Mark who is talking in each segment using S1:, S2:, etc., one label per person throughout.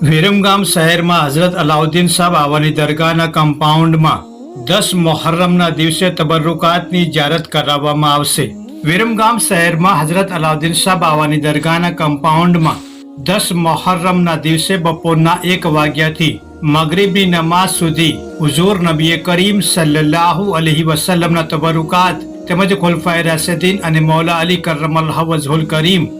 S1: વિરમગામ શહેરમાં હઝરત અલાઉદ્દીન સાહેબ બાવાની દરગાહના કમ્પાઉન્ડમાં દસ મોહર્રમના દિવસે તબરુકાતની જારત કરાવવામાં આવશે. વિરમગામ શહેરમાં હઝરત અલાઉદ્દીન સાહેબ બાવાની દરગાહના કમ્પાઉન્ડમાં દસ મોહર્રમના દિવસે બપોરના એક વાગ્યાથી મગરીબી નમાઝ સુધી હુઝુર નબીએ કરીમ સલ્લાહુ અલહી વસલ્લમના તબરુકાત તેમજ ખુલફાએ રાશેદીન અને મૌલા અલી કરમલ્લાહ વજહુલ કરીમ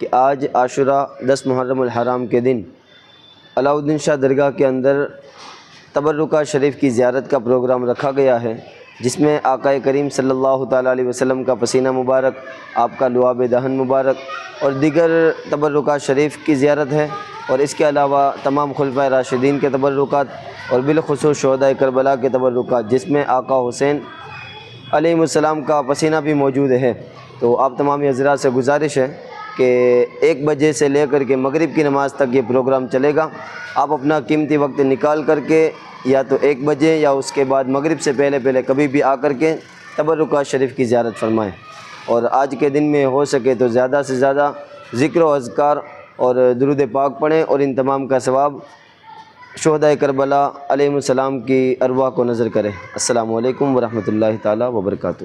S2: کہ آج عاشورہ دس محرم الحرام کے دن علاؤدین شاہ درگاہ کے اندر تبرکہ شریف کی زیارت کا پروگرام رکھا گیا ہے، جس میں آقا کریم صلی اللہ تعالیٰ علیہ وسلم کا پسینہ مبارک، آپ کا لعاب دہن مبارک اور دیگر تبرکہ شریف کی زیارت ہے۔ اور اس کے علاوہ تمام خلفۂ راشدین کے تبرکات اور بالخصوص شہداء کربلا کے تبرکات، جس میں آقا حسین علیہ السلام کا پسینہ بھی موجود ہے۔ تو آپ تمام حضرات سے گزارش ہے کہ ایک بجے سے لے کر کے مغرب کی نماز تک یہ پروگرام چلے گا۔ آپ اپنا قیمتی وقت نکال کر کے یا تو ایک بجے یا اس کے بعد مغرب سے پہلے پہلے کبھی بھی آ کر کے تبرکہ شریف کی زیارت فرمائیں۔ اور آج کے دن میں ہو سکے تو زیادہ سے زیادہ ذکر و اذکار اور درود پاک پڑھیں اور ان تمام کا ثواب شہداء کربلا علیہ السلام کی ارواح کو نظر کریں۔ السلام علیکم ورحمۃ اللہ تعالی وبرکاتہ۔